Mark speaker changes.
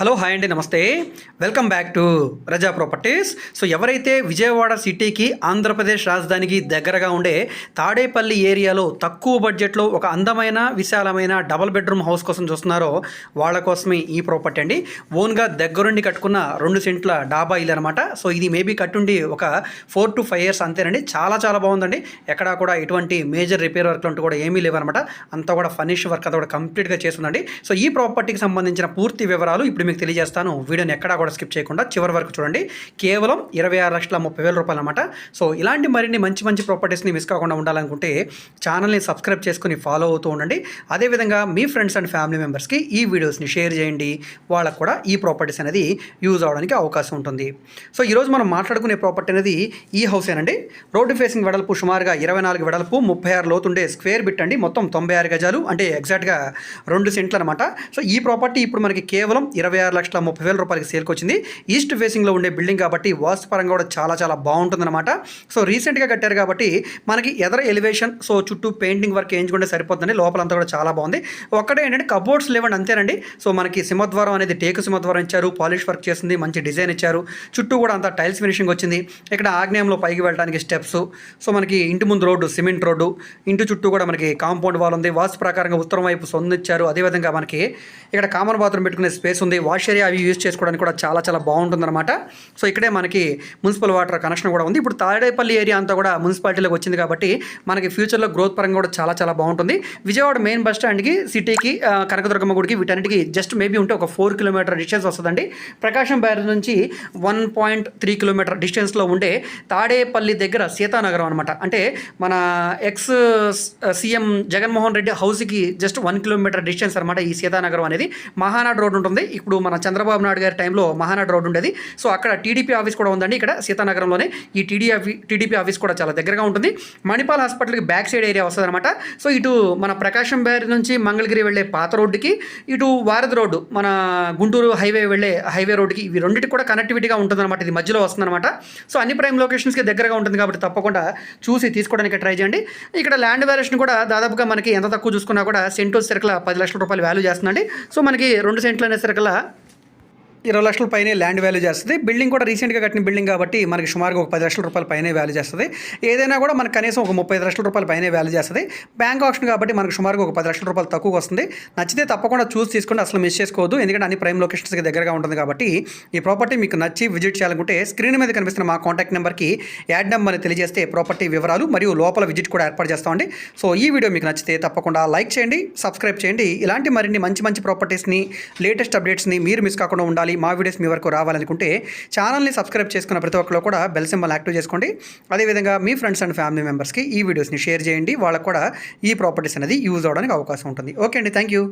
Speaker 1: Hello hi అండి నమస్తే. Welcome back to Raza properties. So ఎవరైతే విజయవాడ సిటీకి ఆంధ్రప్రదేశ్ రాజధానికి దగ్గరగా ఉండే తాడేపల్లి ఏరియాలో తక్కువ బడ్జెట్లో ఒక అందమైన విశాలమైన డబల్ బెడ్రూమ్ హౌస్ కోసం చూస్తున్నారో వాళ్ళ కోసమే ఈ ప్రాపర్టీ అండి. ఓన్గా దగ్గరుండి కట్టుకున్న రెండు సెంట్ల డాబా ఇల్లు అనమాట సో ఇది మేబీ కట్టుండి ఒక ఫోర్ టు ఫైవ్ ఇయర్స్ అంతేనండి. చాలా చాలా బాగుందండి. ఎక్కడా కూడా ఎటువంటి మేజర్ రిపేర్ వర్క్ అంటూ కూడా ఏమీ లేవన్నమాట. అంతా కూడా ఫర్నిష్ వర్క్ అంతా కూడా కంప్లీట్గా చేస్తుందండి సో ఈ ప్రాపర్టీకి సంబంధించిన పూర్తి వివరాలు ఇప్పుడు మీకు తెలియజేస్తాను. వీడియోని ఎక్కడా కూడా స్కిప్ చేయకుండా చివరి వరకు చూడండి. కేవలం ఇరవై ఆరు లక్షల ముప్పై వేల రూపాయలు అనమాట సో ఇలాంటి మరిన్ని మంచి మంచి ప్రాపర్టీస్ని మిస్ కాకుండా ఉండాలనుకుంటే ఛానల్ని సబ్స్క్రైబ్ చేసుకుని ఫాలో అవుతూ ఉండండి. అదేవిధంగా మీ ఫ్రెండ్స్ అండ్ ఫ్యామిలీ మెంబర్స్కి ఈ వీడియోస్ని షేర్ చేయండి. వాళ్ళకు కూడా ఈ ప్రాపర్టీస్ అనేది యూజ్ అవడానికి అవకాశం ఉంటుంది. సో ఈరోజు మనం మాట్లాడుకునే ప్రాపర్టీ అనేది ఈ హౌస్ ఏనండి. రోడ్డు ఫేసింగ్ వెడల్పు సుమారుగా ఇరవై నాలుగు వెడల్పు ముప్పై ఆరు లోతుండే స్క్వేర్ బిట్ అండి. మొత్తం తొంభై ఆరు గజాలు అంటే ఎగ్జాక్ట్గా రెండు సెంట్లు అనమాట సో ఈ ప్రాపర్టీ ఇప్పుడు మనకి కేవలం ఇరవై ఆరు లక్షల ముప్పై వేల రూపాయలకి సేల్కి వచ్చింది ఈస్ట్ ఫేసింగ్లో ఉండే బిల్డింగ్ కాబట్టి వాస్తు పరంగా కూడా చాలా చాలా బాగుంటుందన్నమాట. సో రీసెంట్గా కట్టారు కాబట్టి మనకి ఎదర ఎలివేషన్ సో చుట్టూ పెయింటింగ్ వర్క్ వేయించుకుంటే సరిపోతుందండి. లోపలంతా కూడా చాలా బాగుంది. ఒక్కటే ఏంటంటే కబోర్డ్స్ లేవండి అంతేనండి. సో మనకి సింహద్వారం అనేది టేకు సింహద్వారం ఇచ్చారు పాలిష్ వర్క్ చేసింది మంచి డిజైన్ ఇచ్చారు. చుట్టూ కూడా అంతా టైల్స్ ఫినిషింగ్ వచ్చింది. ఇక్కడ ఆగ్నేయంలో పైకి వెళ్ళడానికి స్టెప్స్. సో మనకి ఇంటి ముందు రోడ్డు సిమెంట్ రోడ్డు. ఇంటి చుట్టూ కూడా మనకి కాంపౌండ్ వాల్ ఉంది. వాస్తు ప్రకారంగా ఉత్తరం వైపు సొందిచ్చారు. అదేవిధంగా మనకి ఇక్కడ కామన్ బాత్రూమ్ పెట్టుకునే స్పేస్ ఉంది. వాష్ ఏరియా అవి యూజ్ చేసుకోవడానికి కూడా చాలా చాలా బాగుంటుందన్నమాట. సో ఇక్కడే మనకి మున్సిపల్ వాటర్ కనెక్షన్ కూడా ఉంది. ఇప్పుడు తాడేపల్లి ఏరియా అంతా కూడా మున్సిపాలిటీలోకి వచ్చింది కాబట్టి మనకి ఫ్యూచర్లో గ్రోత్ పరంగా కూడా చాలా చాలా బాగుంటుంది. విజయవాడ మెయిన్ బస్ స్టాండ్కి సిటీకి కనకదుర్గమ్మ గుడికి వీటన్నిటికి జస్ట్ మేబీ ఉంటే ఒక ఫోర్ కిలోమీటర్ డిస్టెన్స్ వస్తుందండి. ప్రకాశం బ్యారేజ్ నుంచి వన్ పాయింట్ త్రీ కిలోమీటర్ డిస్టెన్స్లో ఉండే తాడేపల్లి దగ్గర సీతానగరం అనమాట అంటే మన ఎక్స్ సీఎం జగన్మోహన్ రెడ్డి హౌస్కి జస్ట్ వన్ కిలోమీటర్ డిస్టెన్స్ అనమాట ఈ సీతానగరం అనేది. మహానాడు రోడ్ ఉంటుంది. ఇప్పుడు ఇప్పుడు మన చంద్రబాబు నాయుడు గారి టైంలో మహానాడు రోడ్ ఉండేది. సో అక్కడ టీడీపీ ఆఫీస్ కూడా ఉందండి. ఇక్కడ సీతానగరంలోనే ఈ టీడీ టీడీపీ ఆఫీస్ కూడా చాలా దగ్గరగా ఉంటుంది. మణిపాల్ హాస్పిటల్కి బ్యాక్ సైడ్ ఏరియా వస్తుంది అనమాట సో ఇటు మన ప్రకాశం బ్యారేజ్ నుంచి మంగళగిరి వెళ్ళే పాత రోడ్డుకి ఇటు వారధి రోడ్డు మన గుంటూరు హైవే వెళ్ళే హైవే రోడ్డుకి ఇవి రెండింటికి కూడా కనెక్టివిటీగా ఉంటుందన్నమాట. ఇది మధ్యలో వస్తుందన్నమాట. సో అన్ని ప్రైమ్ లొకేషన్స్కి దగ్గరగా ఉంటుంది కాబట్టి తప్పకుండా చూసి తీసుకోవడానికి ట్రై చేయండి. ఇక్కడ ల్యాండ్ వాల్యుయేషన్ కూడా దాదాపుగా మనకి ఎంత తక్కువ చూసుకున్నా కూడా సెంటు సరికల పది లక్షల రూపాయలు వాల్యూ చేస్తుందండి. సో మనకి రెండు సెంట్లు అనే సరికల ఇరవై లక్షల పైనే ల్యాండ్ వాల్యూ చేస్తుంది. బిల్డింగ్ కూడా రీసెంట్గా కట్టిన బిల్డింగ్ కాబట్టి మనకి సుమారుగా ఒక పది లక్షల రూపాయల పైనే వాల్యూ చేస్తుంది. ఏదైనా కూడా మనకు కనీసం ఒక ముప్పై లక్షల రూపాయల పైనే వాల్యూ చేస్తుంది. బ్యాంక్ ఆప్షన్ కాబట్టి మనకు సుమారుగా ఒక పది లక్షల రూపాయలు తక్కువ వస్తుంది. నచ్చితే తప్పకుండా చూసి తీసుకుంటే అసలు మిస్ చేసుకోవద్దు. ఎందుకంటే అన్ని ప్రైమ్ లొకేషన్స్కి దగ్గరగా ఉంటుంది కాబట్టి ఈ ప్రాపర్టీ మీకు నచ్చి విజిట్ చేయాలనుకుంటే స్క్రీన్ మీద కనిపిస్తున్న మా కాంటాక్ట్ నెంబర్కి యాడ్ నెంబర్ని తెలియజేస్తే ప్రాపర్టీ వివరాలు మరియు లోపల విజిట్ కూడా ఏర్పాటు చేస్తామండి సో ఈ వీడియో మీకు నచ్చితే తప్పకుండా లైక్ చేయండి సబ్స్క్రైబ్ చేయండి. ఇలాంటి మరిన్ని మంచి మంచి ప్రాపర్టీస్ని లేటెస్ట్ అప్డేట్స్ని మీరు మిస్ కాకుండా ఉండాలి. ఉండాలి మా వీడియోస్ మీ వరకు రావాలనుకుంటే ఛానల్ని సబ్స్క్రైబ్ చేసుకున్న ప్రతి ఒక్కరు కూడా బెల్ సింబల్ యాక్టివ్ చేసుకోండి. అదేవిధంగా మీ ఫ్రెండ్స్ అండ్ ఫ్యామిలీ మెంబర్స్కి ఈ వీడియోస్ని షేర్ చేయండి. వాళ్ళకు కూడా ఈ ప్రాపర్టీస్ అనేది యూజ్ అవడానికి అవకాశం ఉంటుంది. ఓకే అండి థ్యాంక్ యూ